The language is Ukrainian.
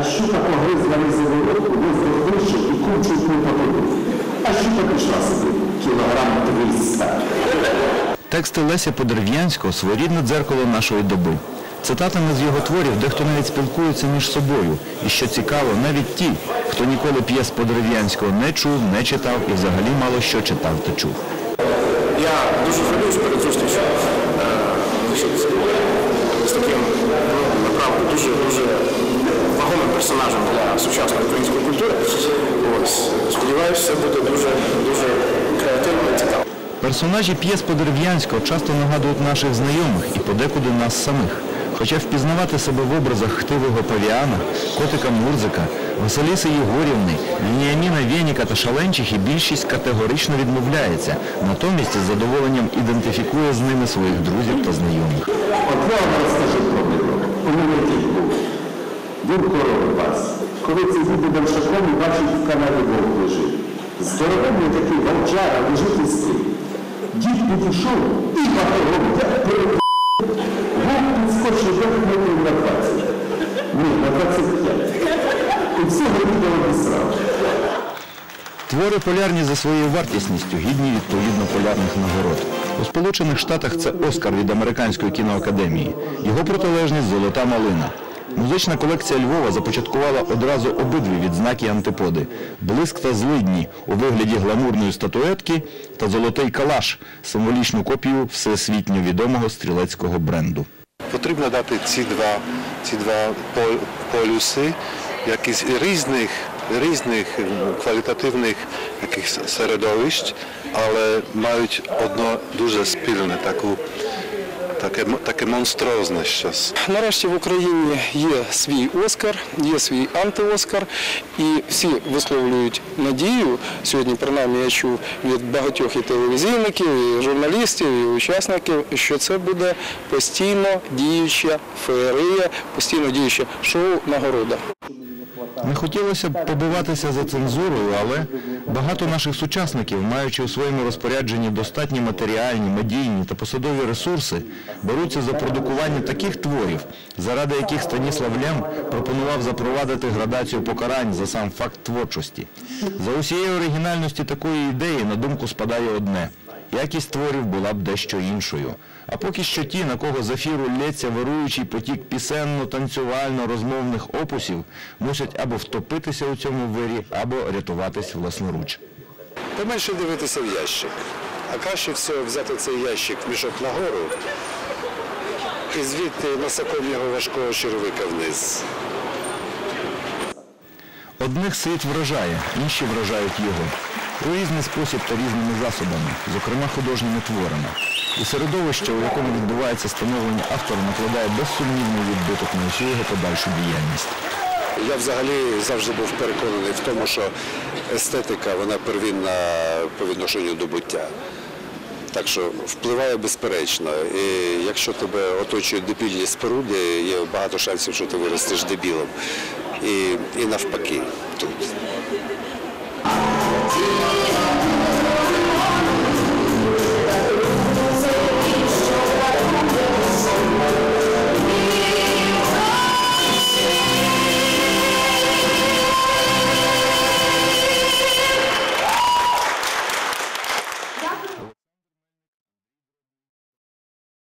а щука погризла не заворотку, воздух вийшов і кумчуть не потонув. А щука пішла собі, кілограм 300. Тексти Леся Подерев'янського – своєрідне дзеркало нашої доби. Цитатами з його творів дехто навіть спілкується між собою. І що цікаво, навіть ті, хто ніколи п'єс Подерев'янського не чув, не читав і взагалі мало що читав та чув. Я дуже хвилююсь перед зустрічю е, з таким, ну, направду, дуже, дуже вагомим персонажем для сучасної української культури. Ось. Сподіваюся, це буде дуже, дуже креативно і цікаво. Персонажі п'єс Подерев'янського часто нагадують наших знайомих і подекуди нас самих. Хоча впізнавати себе в образах хтивого павіана, котика Мурзика, Василіси Єгорівни, Вініаміна Вєніка та Шаленчихи більшість категорично відмовляється, натомість із задоволенням ідентифікує з ними своїх друзів та знайомих. От я вам розкажу про Дмитро. У мене кіт був. Корови пас. Коли це їде большаком і бачить в каналі вовк лежить. Здоровенний такий вовчара лежить і спить. Підійшов і перед Вовк підскочив до метрів на 20. Ні, на 25. І всього відео обісрав. Твори полярні за своєю вартісністю, гідні відповідно полярних нагород. У Сполучених Штатах це Оскар від Американської кіноакадемії. Його протилежність Золота малина. Музична колекція Львова започаткувала одразу обидві відзнаки антиподи блиск та злидні у вигляді гламурної статуетки та золотий калаш символічну копію всесвітньо відомого стрілецького бренду. Потрібно дати ці два, ці два пол- полюси, якісь різних, різних м, квалітативних середовищ, але мають одно дуже спільне, таку, таке, таке монстрозне щось. Нарешті в Україні є свій Оскар, є свій антиоскар, і всі висловлюють надію. Сьогодні, принаймні, я чув від багатьох і телевізійників, і журналістів, і учасників, що це буде постійно діюча феєрія, постійно діюче шоу нагорода. Не хотілося б побиватися за цензурою, але багато наших сучасників, маючи у своєму розпорядженні достатні матеріальні, медійні та посадові ресурси, беруться за продукування таких творів, заради яких Станіслав Лем пропонував запровадити градацію покарань за сам факт творчості. За усією оригінальності такої ідеї на думку спадає одне – Якість творів була б дещо іншою. А поки що ті, на кого з ефіру лється вируючий потік пісенно-танцювально-розмовних опусів, мусять або втопитися у цьому вирі, або рятуватись власноруч. Та менше дивитися в ящик. А краще всього взяти цей ящик мішок нагору і звідти носаком його важкого червика вниз. Одних світ вражає, інші вражають його. У різний спосіб та різними засобами, зокрема художніми творами. І середовище, у якому відбувається становлення автора, накладає безсумнівний відбиток на усю його подальшу діяльність. Я взагалі завжди був переконаний в тому, що естетика вона первинна по відношенню до буття. Так що впливає безперечно. І якщо тебе оточують дебільні споруди, є багато шансів, що ти виростеш дебілом. І, і навпаки. Тут.